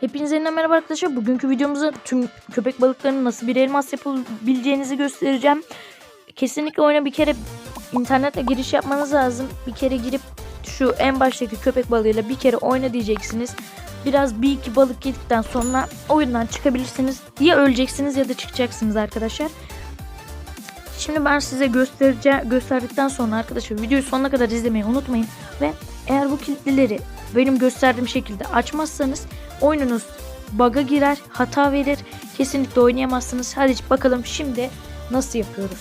Hepinize yeniden merhaba arkadaşlar. Bugünkü videomuzda tüm köpek balıklarının nasıl bir elmas yapabileceğinizi göstereceğim. Kesinlikle oyuna bir kere internetle giriş yapmanız lazım. Bir kere girip şu en baştaki köpek balığıyla bir kere oyna diyeceksiniz. Biraz bir iki balık yedikten sonra oyundan çıkabilirsiniz. Ya öleceksiniz ya da çıkacaksınız arkadaşlar. Şimdi ben size göstereceğim gösterdikten sonra arkadaşlar videoyu sonuna kadar izlemeyi unutmayın ve eğer bu kilitlileri benim gösterdiğim şekilde açmazsanız oyununuz bug'a girer, hata verir. Kesinlikle oynayamazsınız. Hadi bakalım şimdi nasıl yapıyoruz.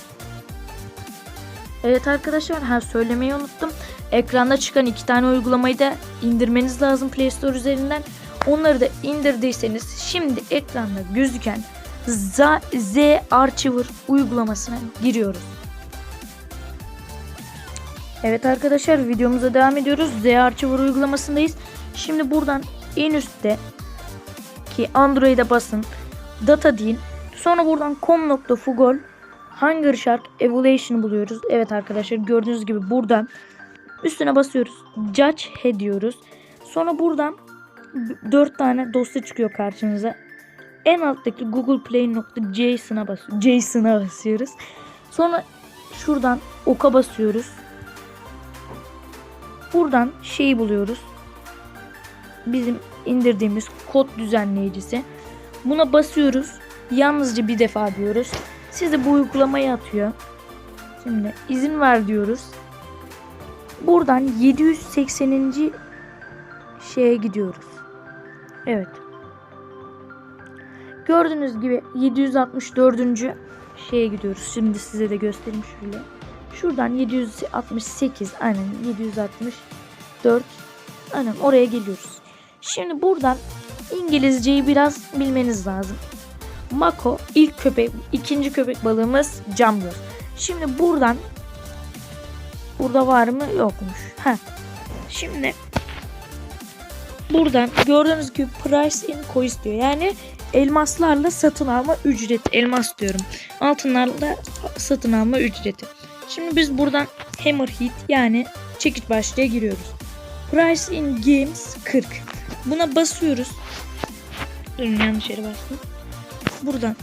Evet arkadaşlar her söylemeyi unuttum. Ekranda çıkan iki tane uygulamayı da indirmeniz lazım Play Store üzerinden. Onları da indirdiyseniz şimdi ekranda gözüken Z, Z Archiver uygulamasına giriyoruz. Evet arkadaşlar videomuza devam ediyoruz. Z Archiver uygulamasındayız. Şimdi buradan en üstte ki Android'e basın. Data deyin. Sonra buradan com.fugol Hunger Shark Evaluation buluyoruz. Evet arkadaşlar gördüğünüz gibi buradan üstüne basıyoruz. Judge He diyoruz. Sonra buradan 4 tane dosya çıkıyor karşınıza. En alttaki Google Play.json'a bas JSON'a basıyoruz. Sonra şuradan oka basıyoruz. Buradan şeyi buluyoruz. Bizim indirdiğimiz kod düzenleyicisi. Buna basıyoruz. Yalnızca bir defa diyoruz. Size bu uygulamayı atıyor. Şimdi izin ver diyoruz. Buradan 780. şeye gidiyoruz. Evet. Gördüğünüz gibi 764. şeye gidiyoruz. Şimdi size de göstereyim şöyle. Şuradan 768 aynen 764 aynen oraya geliyoruz. Şimdi buradan İngilizceyi biraz bilmeniz lazım. Mako ilk köpek, ikinci köpek balığımız Jumbo. Şimdi buradan burada var mı yokmuş. Ha. Şimdi buradan gördüğünüz gibi price in coins diyor. Yani elmaslarla satın alma ücreti. Elmas diyorum. Altınlarla satın alma ücreti. Şimdi biz buradan hammer hit yani çekiç başlığa giriyoruz. Price in games 40. Buna basıyoruz. Durun yanlış yere bastım. Buradan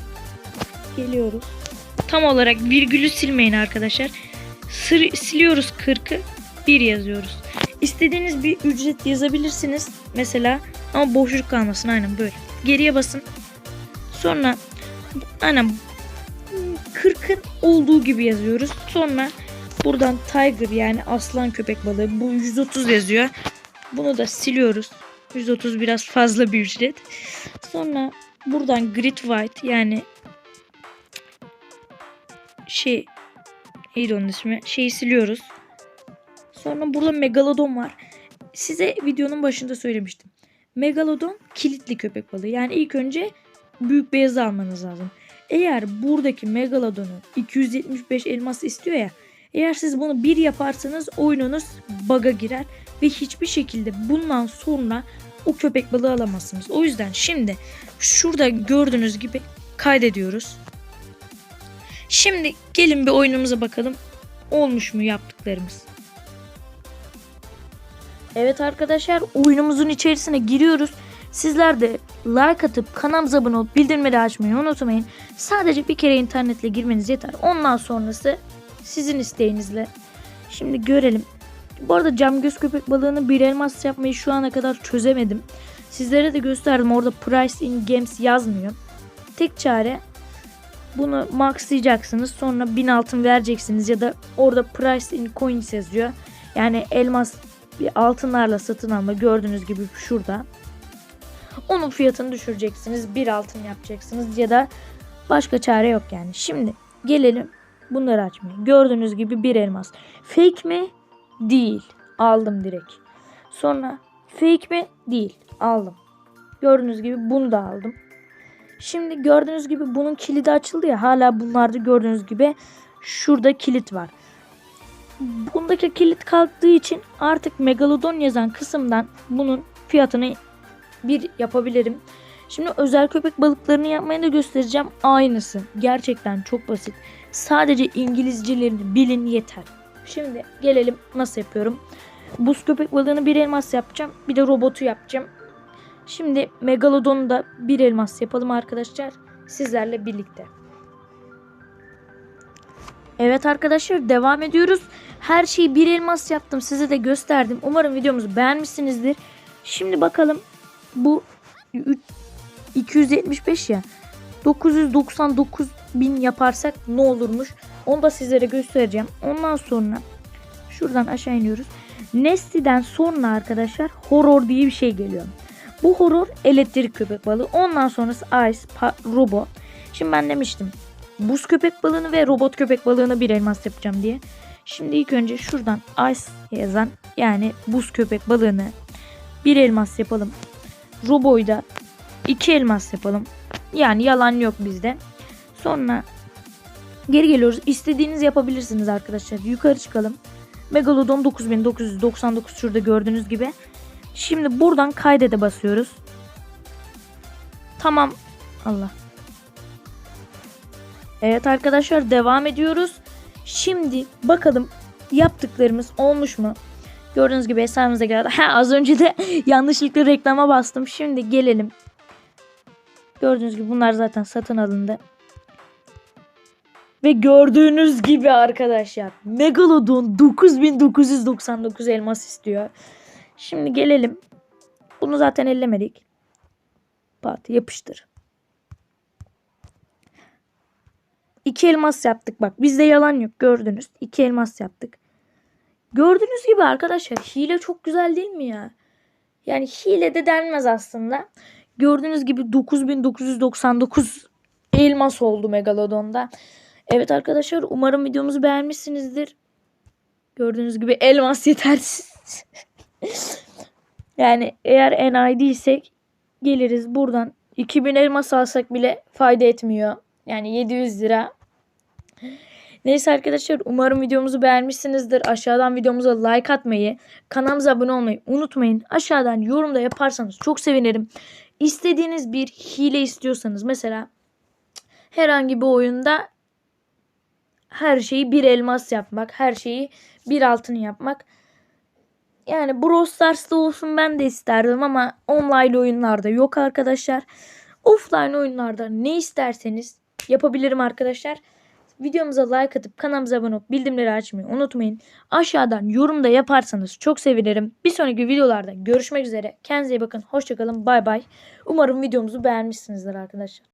geliyoruz. Tam olarak virgülü silmeyin arkadaşlar. Sır, siliyoruz 40'ı 1 yazıyoruz. İstediğiniz bir ücret yazabilirsiniz. Mesela ama boşluk kalmasın aynen böyle. Geriye basın. Sonra aynen 40'ın olduğu gibi yazıyoruz. Sonra buradan tiger yani aslan köpek balığı bu 130 yazıyor. Bunu da siliyoruz. 130 biraz fazla bir ücret. Sonra buradan grid white yani şey neydi onun ismi? Şeyi siliyoruz. Sonra burada megalodon var. Size videonun başında söylemiştim. Megalodon kilitli köpek balığı. Yani ilk önce büyük beyazı almanız lazım. Eğer buradaki megalodonu 275 elmas istiyor ya. Eğer siz bunu bir yaparsanız oyununuz bug'a girer ve hiçbir şekilde bundan sonra o köpek balığı alamazsınız. O yüzden şimdi şurada gördüğünüz gibi kaydediyoruz. Şimdi gelin bir oyunumuza bakalım. Olmuş mu yaptıklarımız? Evet arkadaşlar oyunumuzun içerisine giriyoruz. Sizler de like atıp kanalımıza abone olup bildirimleri açmayı unutmayın. Sadece bir kere internetle girmeniz yeter. Ondan sonrası sizin isteğinizle. Şimdi görelim. Bu arada cam göz köpek balığını bir elmas yapmayı şu ana kadar çözemedim. Sizlere de gösterdim. Orada price in games yazmıyor. Tek çare bunu maxlayacaksınız. Sonra 1000 altın vereceksiniz ya da orada price in coins yazıyor. Yani elmas bir altınlarla satın alma gördüğünüz gibi şurada. Onun fiyatını düşüreceksiniz. Bir altın yapacaksınız ya da başka çare yok yani. Şimdi gelelim bunları açmaya. Gördüğünüz gibi bir elmas. Fake mi? Değil. Aldım direkt. Sonra fake mi? Değil. Aldım. Gördüğünüz gibi bunu da aldım. Şimdi gördüğünüz gibi bunun kilidi açıldı ya. Hala bunlarda gördüğünüz gibi şurada kilit var. Bundaki kilit kalktığı için artık Megalodon yazan kısımdan bunun fiyatını bir yapabilirim. Şimdi özel köpek balıklarını yapmayı da göstereceğim. Aynısı. Gerçekten çok basit. Sadece İngilizcelerini bilin yeter. Şimdi gelelim nasıl yapıyorum. Buz köpek balığını bir elmas yapacağım. Bir de robotu yapacağım. Şimdi Megalodon'u da bir elmas yapalım arkadaşlar. Sizlerle birlikte. Evet arkadaşlar devam ediyoruz. Her şeyi bir elmas yaptım. Size de gösterdim. Umarım videomuzu beğenmişsinizdir. Şimdi bakalım bu üç- 275 ya. 999 bin yaparsak ne olurmuş? Onu da sizlere göstereceğim. Ondan sonra şuradan aşağı iniyoruz. Nesti'den sonra arkadaşlar horror diye bir şey geliyor. Bu horror elektrik köpek balığı. Ondan sonrası ice, robot. Şimdi ben demiştim buz köpek balığını ve robot köpek balığını bir elmas yapacağım diye. Şimdi ilk önce şuradan ice yazan yani buz köpek balığını bir elmas yapalım. Robo'yu da iki elmas yapalım. Yani yalan yok bizde. Sonra geri geliyoruz. İstediğiniz yapabilirsiniz arkadaşlar. Yukarı çıkalım. Megalodon 9999 şurada gördüğünüz gibi. Şimdi buradan kaydede basıyoruz. Tamam. Allah. Evet arkadaşlar devam ediyoruz. Şimdi bakalım yaptıklarımız olmuş mu? Gördüğünüz gibi hesabımıza geldi. Ha, az önce de yanlışlıkla reklama bastım. Şimdi gelelim. Gördüğünüz gibi bunlar zaten satın alındı. Ve gördüğünüz gibi arkadaşlar Megalodon 9999 elmas istiyor. Şimdi gelelim. Bunu zaten ellemedik. Pat yapıştır. İki elmas yaptık bak. Bizde yalan yok gördünüz. İki elmas yaptık. Gördüğünüz gibi arkadaşlar hile çok güzel değil mi ya? Yani hile de denmez aslında. Gördüğünüz gibi 9999 elmas oldu Megalodon'da. Evet arkadaşlar umarım videomuzu beğenmişsinizdir. Gördüğünüz gibi elmas yetersiz. yani eğer enayi değilsek geliriz buradan 2000 elmas alsak bile fayda etmiyor. Yani 700 lira. Neyse arkadaşlar umarım videomuzu beğenmişsinizdir. Aşağıdan videomuza like atmayı, kanalımıza abone olmayı unutmayın. Aşağıdan yorumda yaparsanız çok sevinirim. İstediğiniz bir hile istiyorsanız mesela herhangi bir oyunda her şeyi bir elmas yapmak, her şeyi bir altın yapmak. Yani Brawl Stars'ta olsun ben de isterdim ama online oyunlarda yok arkadaşlar. Offline oyunlarda ne isterseniz yapabilirim arkadaşlar. Videomuza like atıp kanalımıza abone olup bildirimleri açmayı unutmayın. Aşağıdan yorumda yaparsanız çok sevinirim. Bir sonraki videolarda görüşmek üzere. Kendinize iyi bakın. Hoşçakalın. Bay bay. Umarım videomuzu beğenmişsinizdir arkadaşlar.